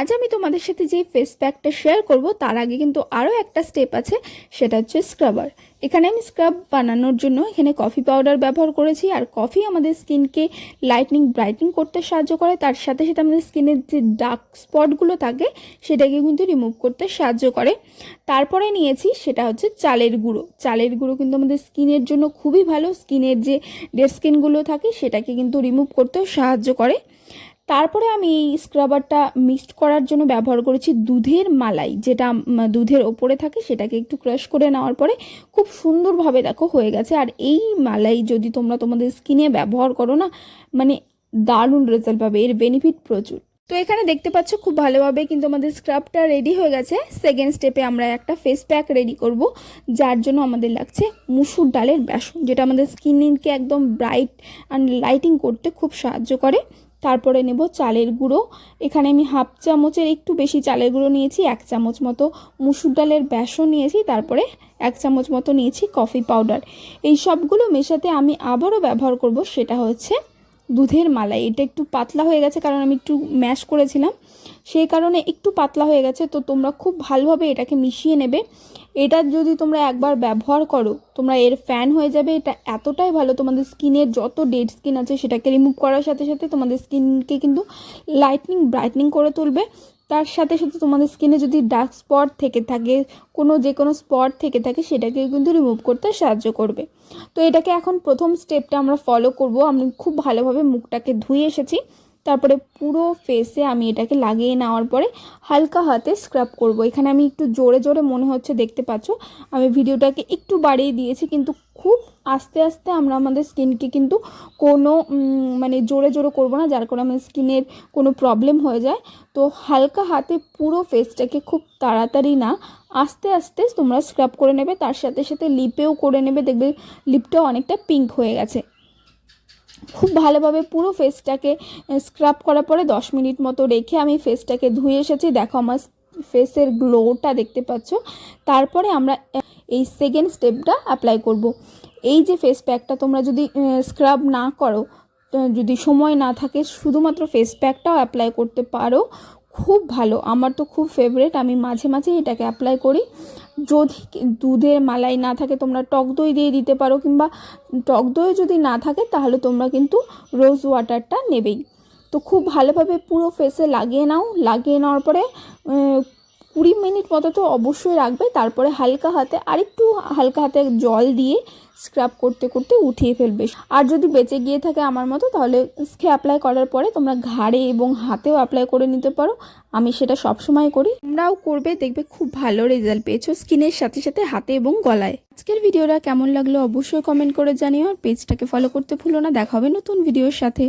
আজ আমি তোমাদের সাথে যে ফেস প্যাকটা শেয়ার করব, তার আগে কিন্তু আরও একটা স্টেপ আছে, সেটা হচ্ছে স্ক্রাবার এখানে আমি স্ক্রাব বানানোর জন্য এখানে কফি পাউডার ব্যবহার করেছি, আর কফি আমাদের স্কিনকে লাইটনিং ব্রাইটনিং করতে সাহায্য করে। তার সাথে সাথে আমাদের স্কিনের যে ডার্ক স্পটগুলো থাকে, সেটাকে কিন্তু রিমুভ করতে সাহায্য করে। তারপরে নিয়েছি সেটা হচ্ছে চালের গুঁড়ো। চালের গুঁড়ো কিন্তু আমাদের স্কিনের জন্য খুবই ভালো। স্কিনের যে ডেড স্কিনগুলো থাকে, সেটাকে কিন্তু রিমুভ করতেও সাহায্য করে। তারপরে আমি এই স্ক্রাবারটা মিক্সড করার জন্য ব্যবহার করেছি দুধের মালাই, যেটা দুধের ওপরে থাকে সেটাকে একটু ক্রাশ করে নেওয়ার পরে খুব সুন্দরভাবে দেখো হয়ে গেছে। আর এই মালাই যদি তোমরা তোমাদের স্কিনে ব্যবহার করো না মানে দারুণ রেজাল্ট পাবে, এর বেনিফিট প্রচুর। তো এখানে দেখতে পাচ্ছ খুব ভালোভাবে কিন্তু আমাদের স্ক্রাবটা রেডি হয়ে গেছে। সেকেন্ড স্টেপে আমরা একটা ফেস প্যাক রেডি করব, যার জন্য আমাদের লাগছে মুসুর ডালের বেসন, যেটা আমাদের স্কিনকে একদম ব্রাইট অ্যান্ড লাইটিং করতে খুব সাহায্য করে। তারপরে নেব চালের গুঁড়ো। এখানে আমি হাফ চামচের একটু বেশি চালের গুঁড়ো নিয়েছি, এক চামচ মতো মুসুর ডালের বেসন নিয়েছি, তারপরে এক চামচ মতো নিয়েছি কফি পাউডার। এই সবগুলো মেশাতে আমি আবারও ব্যবহার করব, সেটা হচ্ছে দুধের মালাই। এটা একটু পাতলা হয়ে গেছে কারণ আমি একটু ম্যাশ করেছিলাম। সেই কারণে একটু পাতলা হয়ে গেছে। তো তোমরা খুব ভালোভাবে এটাকে মিশিয়ে নেবে। এটা যদি তোমরা একবার ব্যবহার করো, তোমরা এর ফ্যান হয়ে যাবে। এটা এতটাই ভালো তোমাদের স্কিনের যত ডেড স্কিন আছে, সেটাকে রিমুভ করার সাথে সাথে তোমাদের স্কিনকে কিন্তু লাইটনিং ব্রাইটনিং করে তুলবে। তার সাথে সাথে তোমাদের স্কিনে যদি ডার্ক স্পট থেকে থাকে, কোনো যে কোনো স্পট থেকে থাকে সেটাকে কিন্তু রিমুভ করতে সাহায্য করবে। তো এটাকে এখন প্রথম স্টেপটা আমরা ফলো করব। আমি খুব ভালোভাবে মুখটাকে ধুয়ে এসেছি। তারপরে পুরো ফেসে আমি এটাকে লাগিয়ে নেওয়ার পরে হালকা হাতে স্ক্রাব করব। এখানে আমি একটু জোরে জোরে মনে হচ্ছে, দেখতে পাচ্ছ? আমি ভিডিওটাকে একটু বাড়িয়ে দিয়েছি, কিন্তু খুব আস্তে আস্তে আমরা আমাদের স্কিনকে কিন্তু কোনো মানে জোরে জোরে করব না, যার কারণে আমাদের স্কিনের কোনো প্রবলেম হয়ে যায়। তো হালকা হাতে পুরো ফেসটাকে খুব তাড়াতাড়ি না, আস্তে আস্তে তোমরা স্ক্রাব করে নেবে, তার সাথে সাথে লিপেও করে নেবে। দেখবে লিপটাও অনেকটা পিঙ্ক হয়ে গেছে। খুব ভালোভাবে পুরো ফেসটাকে স্ক্রাব করার পরে দশ মিনিট মতো রেখে আমি ফেসটাকে ধুয়ে এসেছি। দেখো আমার ফেসের গ্লোটা দেখতে পাচ্ছ। তারপরে আমরা এই সেকেন্ড স্টেপটা অ্যাপ্লাই করব। এই যে ফেস প্যাকটা তোমরা যদি স্ক্রাব না করো যদি সময় না থাকে, শুধুমাত্র ফেস প্যাকটাও অ্যাপ্লাই করতে পারো। খুব ভালো, আমার তো খুব ফেভারেট আমি মাঝে মাঝে এটাকে অ্যাপ্লাই করি। যদি দুধের মালাই না থাকে, তোমরা টক দই দিয়ে দিতে পারো, কিংবা টক দই যদি না থাকে, তাহলে তোমরা কিন্তু রোজ ওয়াটারটা নেবেই। তো খুব ভালোভাবে পুরো ফেসে লাগিয়ে নাও, লাগিয়ে নেওয়ার পরে কুড়ি মিনিট মতো তো অবশ্যই রাখবে, তারপরে হালকা হাতে আরেকটু হালকা হাতে জল দিয়ে স্ক্রাব করতে করতে উঠিয়ে ফেলবে। আর যদি বেঁচে গিয়ে থাকে আমার মতো, তাহলে স্কে অ্যাপ্লাই করার পরে তোমরা ঘাড়ে এবং হাতেও অ্যাপ্লাই করে নিতে পারো। আমি সেটা সবসময় করি। তোমরাও করবে, দেখবে খুব ভালো রেজাল্ট পেয়েছ স্কিনের সাথে সাথে হাতে এবং গলায়। আজকের ভিডিওটা কেমন লাগল অবশ্যই কমেন্ট করে জানিও, আর পেজটাকে ফলো করতে ভুলো না, দেখা হবে নতুন ভিডিওর সাথে।